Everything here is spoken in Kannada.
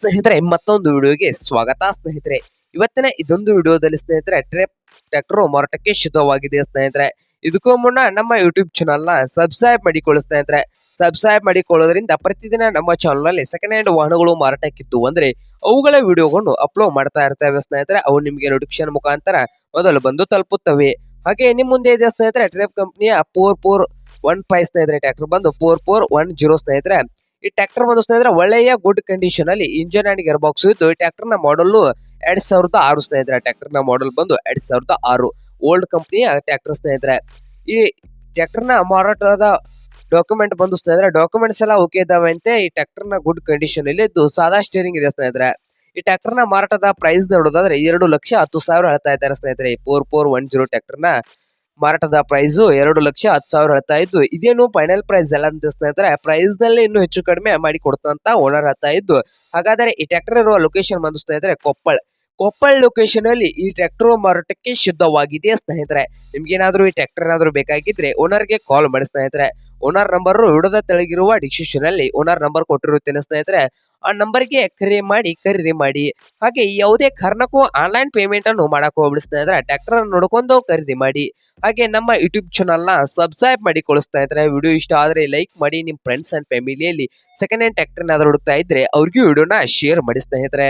ಸ್ನೇಹಿತರೆ, ಮತ್ತೊಂದು ವಿಡಿಯೋಗೆ ಸ್ವಾಗತ ಸ್ನೇಹಿತರೆ. ಇವತ್ತಿನ ಇದೊಂದು ವಿಡಿಯೋದಲ್ಲಿ ಸ್ನೇಹಿತರೆ ಟ್ರೆಪ್ ಟ್ರ್ಯಾಕ್ಟರ್ ಮಾರಾಟಕ್ಕೆ ಶುದ್ಧವಾಗಿದೆ ಸ್ನೇಹಿತರೆ? ಇದಕ್ಕೂ ಮುನ್ನ ನಮ್ಮ ಯೂಟ್ಯೂಬ್ ಚಾನಲ್ನ ಸಬ್ಸ್ಕ್ರೈಬ್ ಮಾಡಿಕೊಳ್ಳಿ ಸ್ನೇಹಿತರೆ. ಸಬ್ಸ್ಕ್ರೈಬ್ ಮಾಡಿಕೊಳ್ಳೋದ್ರಿಂದ ಪ್ರತಿದಿನ ನಮ್ಮ ಚಾನಲ್ನಲ್ಲಿ ಸೆಕೆಂಡ್ ಹ್ಯಾಂಡ್ ವಾಹನಗಳು ಮಾರಾಟಕ್ಕಿತ್ತು ಅಂದ್ರೆ ಅವುಗಳ ವಿಡಿಯೋಗಳನ್ನು ಅಪ್ಲೋಡ್ ಮಾಡ್ತಾ ಇರ್ತೇವೆ ಸ್ನೇಹಿತರೆ. ಅವು ನಿಮಗೆ ನೋಟಿಫಿಕೇಶನ್ ಮುಖಾಂತರ ಮೊದಲು ಬಂದು ತಲುಪುತ್ತವೆ. ಹಾಗೆ ನಿಮ್ಮ ಮುಂದೆ ಇದೆ ಸ್ನೇಹಿತರೆ ಟ್ರೆಪ್ ಕಂಪ್ನಿಯ ಫೋರ್ ಫೋರ್ ಒನ್ ಫೈವ್ ಸ್ನೇಹಿತರೆ. ಟ್ರ್ಯಾಕ್ಟರ್ ಬಂದು ಫೋರ್ ಫೋರ್ ಒನ್ ಜೀರೋ ಸ್ನೇಹಿತರೆ. ಈ ಟ್ರ್ಯಾಕ್ಟರ್ ಬಂದು ಸ್ನೇಹಿತರೆ, ಒಳ್ಳೆಯ ಗುಡ್ ಕಂಡೀಷನ್ ಅಲ್ಲಿ ಇಂಜಿನ್ ಅಂಡ್ ಗೇರ್ ಬಾಕ್ಸ್ ಇದ್ದು, ಈ ಟ್ರ್ಯಾಕ್ಟರ್ನ ಮಾಡಲ್ ಎರಡ್ ಸಾವಿರದ ಆರು ಸ್ನೇಹಿತರೆ. ಟ್ರ್ಯಾಕ್ಟರ್ನ ಮಾಡಲ್ ಬಂದು ಎರಡ್ ಸಾವಿರದ ಆರು. ಓಲ್ಡ್ ಕಂಪನಿಯ ಟ್ರ್ಯಾಕ್ಟರ್ ಸ್ನೇಹಿತರೆ. ಈ ಟ್ರ್ಯಾಕ್ಟರ್ನ ಮಾರಾಟದ ಡಾಕ್ಯುಮೆಂಟ್ ಬಂದು ಸ್ನೇಹಿತರೆ ಡಾಕ್ಯುಮೆಂಟ್ಸ್ ಎಲ್ಲ ಓಕೆ ಇದಾವೆ ಅಂತೆ. ಈ ಟ್ರ್ಯಾಕ್ಟರ್ನ ಗುಡ್ ಕಂಡೀಷನ್ ಅಲ್ಲಿ ಇದ್ದು, ಸಾದಾ ಸ್ಟೇರಿಂಗ್ ಇದೆ ಸ್ನೇಹಿತರೆ. ಈ ಟ್ರ್ಯಾಕ್ಟರ್ನ ಮಾರಾಟದ ಪ್ರೈಸ್ ನೋಡೋದಾದ್ರೆ ಎರಡು ಲಕ್ಷ ಹತ್ತು ಸಾವಿರ ಹೇಳ್ತಾ ಇದ್ದಾರೆ ಸ್ನೇಹಿತರೆ. ಫೋರ್ ಫೋರ್ ಒನ್ ಜೀರೋ ಟ್ರ್ಯಾಕ್ಟರ್ನ ಮಾರಾಟದ ಪ್ರೈಸ್ ಎರಡು ಲಕ್ಷ ಹತ್ತು ಸಾವಿರ ಹೇಳ್ತಾ ಇದ್ದು, ಇದೇನು ಫೈನಲ್ ಪ್ರೈಸ್ ಎಲ್ಲ ಅಂತ ಸ್ನೇಹಿತರೆ ಪ್ರೈಸ್ನಲ್ಲಿ ಇನ್ನು ಹೆಚ್ಚು ಕಡಿಮೆ ಮಾಡಿ ಕೊಡ್ತಂತ ಓನರ್ ಹೇಳ್ತಾ ಇದ್ದು. ಹಾಗಾದರೆ ಈ ಟ್ರ್ಯಾಕ್ಟರ್ ಇರುವ ಲೊಕೇಶನ್ ಬಂದು ಸ್ನೇಹಿತರೆ, ಕೊಪ್ಪಳ. ಕೊಪ್ಪಳ ಲೊಕೇಶನ್ ಅಲ್ಲಿ ಈ ಟ್ರ್ಯಾಕ್ಟರ್ ಮಾರಾಟಕ್ಕೆ ಶುದ್ಧವಾಗಿದೆ ಸ್ನೇಹಿತರೆ. ನಿಮ್ಗೇನಾದ್ರೂ ಈ ಟ್ರ್ಯಾಕ್ಟರ್ ಏನಾದ್ರು ಬೇಕಾಗಿದ್ರೆ ಓನರ್ಗೆ ಕಾಲ್ ಮಾಡಿ ಸ್ನೇಹಿತರೆ. ಓನರ್ ನಂಬರ್ ವಿಡೋದ ತೆಳಗಿರುವ ಡಿಸ್ಕ್ರಿಪ್ಷನ್ ಅಲ್ಲಿ ಓನರ್ ನಂಬರ್ ಕೊಟ್ಟಿರುತ್ತೇನೆ ಸ್ನೇಹಿತರೆ. ಆ ನಂಬರ್ಗೆ ಕರೆ ಮಾಡಿ, ಖರೀದಿ ಮಾಡಿ. ಹಾಗೆ ಯಾವುದೇ ಕಾರಣಕ್ಕೂ ಆನ್ಲೈನ್ ಪೇಮೆಂಟ್ ಅನ್ನು ಮಾಡಕ್ ಹೋಗ್ಬಿಡಿ ಸ್ನೇಹಿತರೆ ಟ್ರ್ಯಾಕ್ಟರ್ ನೋಡ್ಕೊಂಡು ಖರೀದಿ ಮಾಡಿ. ಹಾಗೆ ನಮ್ಮ ಯೂಟ್ಯೂಬ್ ಚಾನಲ್ನ ಸಬ್ಸ್ಕ್ರೈಬ್ ಮಾಡಿ ಕೊಡಿಸ್ತಾ ಇದ್ರೆ ವಿಡಿಯೋ ಇಷ್ಟ ಆದ್ರೆ ಲೈಕ್ ಮಾಡಿ ನಿಮ್ಮ ಫ್ರೆಂಡ್ಸ್ ಅಂಡ್ ಫ್ಯಾಮಿಲಿಯಲ್ಲಿ ಸೆಕೆಂಡ್ ಹ್ಯಾಂಡ್ ಟ್ರ್ಯಾಕ್ಟರ್ ಏನಾದ್ರು ಹುಡುಕ್ತಾ ಇದ್ರೆ ಅವ್ರಿಗೂ ವಿಡಿಯೋನ ಶೇರ್ ಮಾಡಿ ಸ್ನೇಹಿತರೆ.